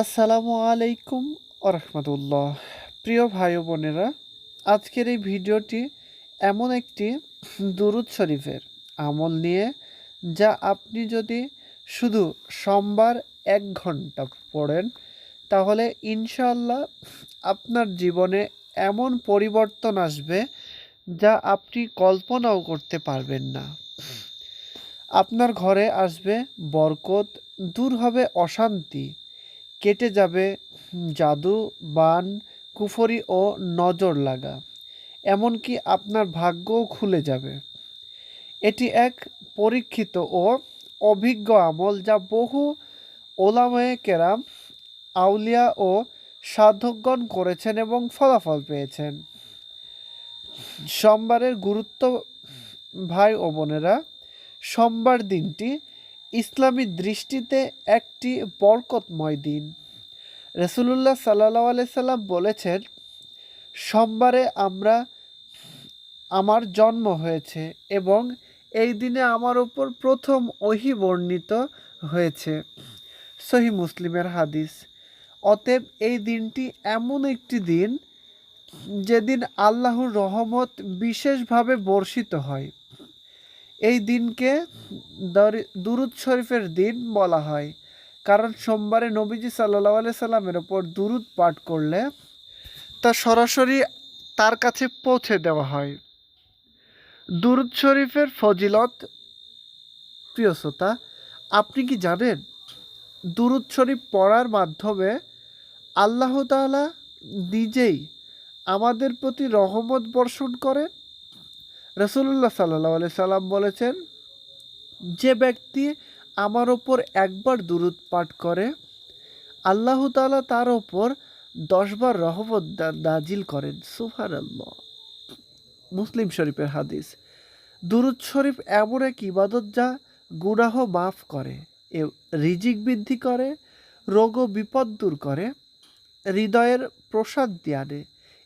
আসসালামু আলাইকুম রহমতুল্লাহ প্রিয় ভাই বোনেরা, আজকের এই ভিডিওটি এমন একটি দুরুদ শরীফের আমল নিয়ে, যা আপনি যদি শুধু সোমবার এক ঘণ্টা পড়েন, তাহলে ইনশাল্লাহ আপনার জীবনে এমন পরিবর্তন আসবে যা আপনি কল্পনাও করতে পারবেন না। আপনার ঘরে আসবে বরকত, দূর হবে অশান্তি কেটে যাবে জাদু, বান, কুফরি ও নজর লাগা, এমনকি আপনার ভাগ্যও খুলে যাবে। এটি এক পরীক্ষিত ও অভিজ্ঞ আমল যা বহু ওলামায়ে কেরাম, আউলিয়া ও সাধকগণ করেছেন এবং ফলাফল পেয়েছেন। সোমবারের গুরুত্ব ভাই ও বোনেরা, সোমবার দিনটি ইসলামী দৃষ্টিতে একটি বরকতময় দিন। রসুলুল্লাহ সাল্লাহ সাল্লাম বলেছেন, সোমবারে আমরা আমার জন্ম হয়েছে এবং এই দিনে আমার ওপর প্রথম ওহি বর্ণিত হয়েছে। সহি মুসলিমের হাদিস। অতএব এই দিনটি এমন একটি দিন যেদিন আল্লাহর রহমত বিশেষভাবে বর্ষিত হয়। এই দিনকে দুরুদ শরীফের দিন বলা হয়। কারণ সোমবারে নবীজি সাল্লাহ আলি সাল্লামের ওপর দুরুদ পাঠ করলে তা সরাসরি তার কাছে পৌঁছে দেওয়া হয়। দুরুদ শরীফের ফজিলত, প্রিয় শ্রোতা, আপনি কি জানেন দুরুদ শরীফ পড়ার মাধ্যমে আল্লাহ তাআলা নিজেই আমাদের প্রতি রহমত বর্ষণ করেন? রসুল্লাহ সাল্লাহ সাল্লাম বলেছেন, যে ব্যক্তি আমার ওপর একবার দুরুদ পাঠ করে, আল্লাহ তালা তার ওপর দশবার রহমত নাজিল করেন। সুফার আল্লাহ মুসলিম শরীফের হাদিস, দুরুদ শরীফ এমন এক ইবাদত যা গুনাহ মাফ করে, এ রিজিক বৃদ্ধি করে, রোগ ও বিপদ দূর করে, হৃদয়ের প্রসাদ দিয়ে আনে।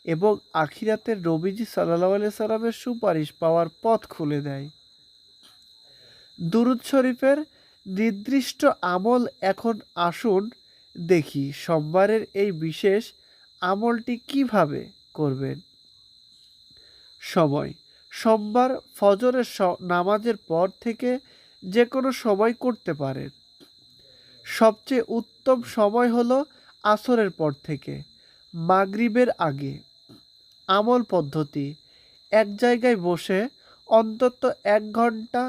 এবং আখিরাতের রবিজি সাল্লাহ আলি সাল্লামের সুপারিশ পাওয়ার পথ খুলে দেয়। দুরুদ শরীফের নির্দিষ্ট আমল এখন আসুন দেখি সোমবারের এই বিশেষ আমলটি কীভাবে করবেন। সময়, সোমবার ফজরের নামাজের পর থেকে যে কোনো সময় করতে পারেন। সবচেয়ে উত্তম সময় হলো আসরের পর থেকে, মাগরিবের আগে। আমল পদ্ধতি। এক জায়গায় বসে অন্তত এক ঘণ্টা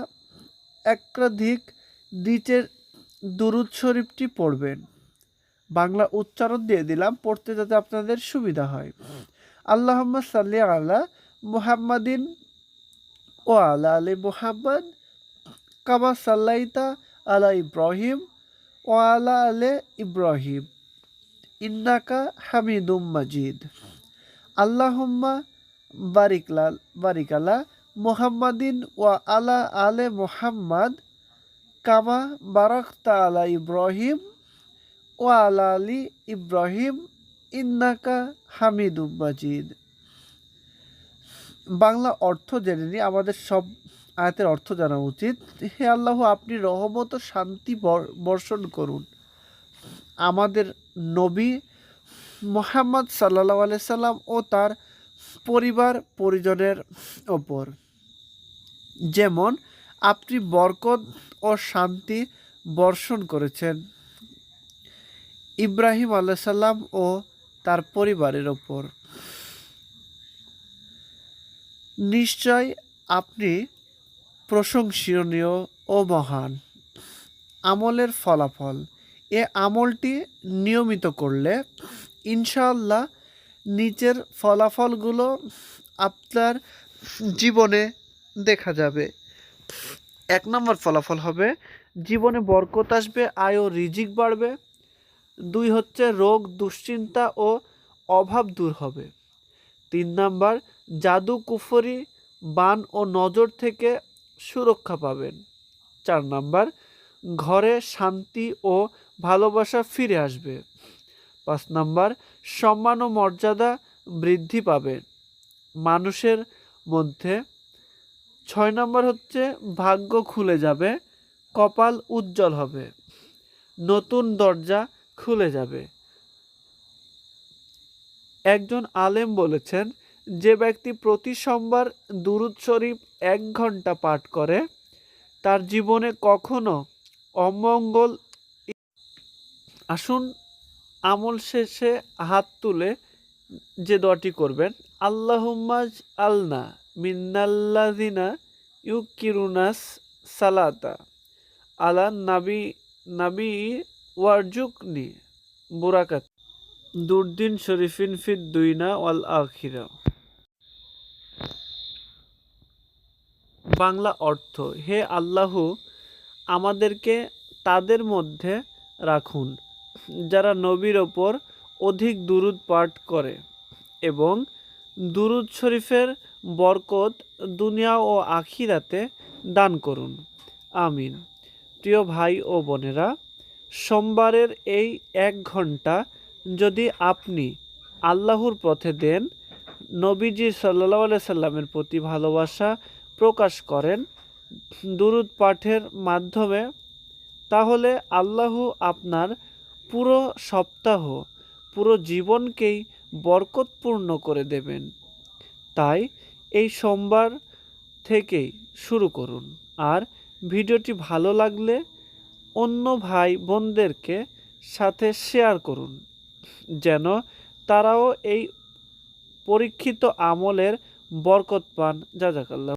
একাধিক নিচের দুরুদ শরীফটি পড়বেন। বাংলা উচ্চারণ দিয়ে দিলাম, পড়তে যাতে আপনাদের সুবিধা হয়। আল্লাহ সাল্লি আল্লাহ মুহাম্মাদিন ও আলা আলী মুহাম্মদ কামা সাল্লাইতা আলা ইব্রাহিম ও আলা আলে ইব্রাহিম। ইন্নাকা হামিদুম মাজিদ। আল্লাহম্মা বারিকলাল বারিকালা মুহাম্মাদিন ওয়া আলা আলে মুহাম্মদ কামা বারাকতা আলা ইব্রাহিম ওয়া আলা আলী ইব্রাহিম ইন্নাকা হামিদুম মাজিদ। বাংলা অর্থ জেনে নিই আমাদের সব আয়াতের অর্থ জানা উচিত। হে আল্লাহ, আপনি রহমত শান্তি বর্ষণ করুন। আমাদের নবী মোহাম্মদ সাল্লাহ আলি সাল্লাম ও তার পরিবার পরিজনের ওপর। যেমন, আপনি বরকত ও শান্তি বর্ষণ করেছেন ইব্রাহিম আল্লাহ সাল্লাম ও তার পরিবারের ওপর। নিশ্চয় আপনি প্রশংসনীয় ও মহান। আমলের ফলাফল। এ আমলটি নিয়মিত করলে ইনশাআল্লাহ নিজের ফলাফলগুলো আপনার জীবনে দেখা যাবে। এক নম্বর ফলাফল হবে, জীবনে বরকত আসবে, আয় ও রিজিক বাড়বে। দুই হচ্ছে রোগ, দুশ্চিন্তা ও অভাব দূর হবে। তিন নাম্বার, জাদু, কুফরি, বান ও নজর থেকে সুরক্ষা পাবেন। চার নাম্বার, ঘরে শান্তি ও ভালোবাসা ফিরে আসবে। পাঁচ নাম্বার, সম্মান ও মর্যাদা বৃদ্ধি পাবে মানুষের মধ্যে। ছয় নম্বর হচ্ছে, ভাগ্য খুলে যাবে, কপাল উজ্জ্বল হবে, নতুন দরজা খুলে যাবে। একজন আলেম বলেছেন, যে ব্যক্তি প্রতি সোমবার দুরুদ শরীফ এক ঘণ্টা পাঠ করে, তার জীবনে কখনো অমঙ্গল আসুন আমল শেষে হাত তুলে যে দটি করবেন আল্লাহুম্মাজ আলনা মিন্নাল্লাদিনা ইউকিরুনাস সালাতা আলা নাবি নাবি ওয়ারজুকনি বুরাকাত দুর্দিন শরীফিন ফিদ দুইনা ওয়াল আখিরা। বাংলা অর্থ, হে আল্লাহু, আমাদেরকে তাদের মধ্যে রাখুন। যারা নবীর ওপর অধিক দুরুদ পাঠ করে এবং দুরুদ শরীফের বরকত দুনিয়া ও আখিরাতে দান করুন। আমিন। প্রিয় ভাই ও বোনেরা, সোমবারের এই এক ঘণ্টা যদি আপনি আল্লাহর পথে দেন, নবীজি সাল্লাহ সাল্লামের প্রতি ভালোবাসা প্রকাশ করেন দুরুদ পাঠের মাধ্যমে, তাহলে আল্লাহ আপনার পুরো সপ্তাহ, পুরো জীবনকেই বরকতপূর্ণ করে দেবেন। তাই এই সোমবার থেকেই শুরু করুন। আর ভিডিওটি ভালো লাগলে অন্য ভাই বোনদেরকে সাথে শেয়ার করুন, যেন তারাও এই পরীক্ষিত আমলের বরকত পান। জাজাকাল্লাহ।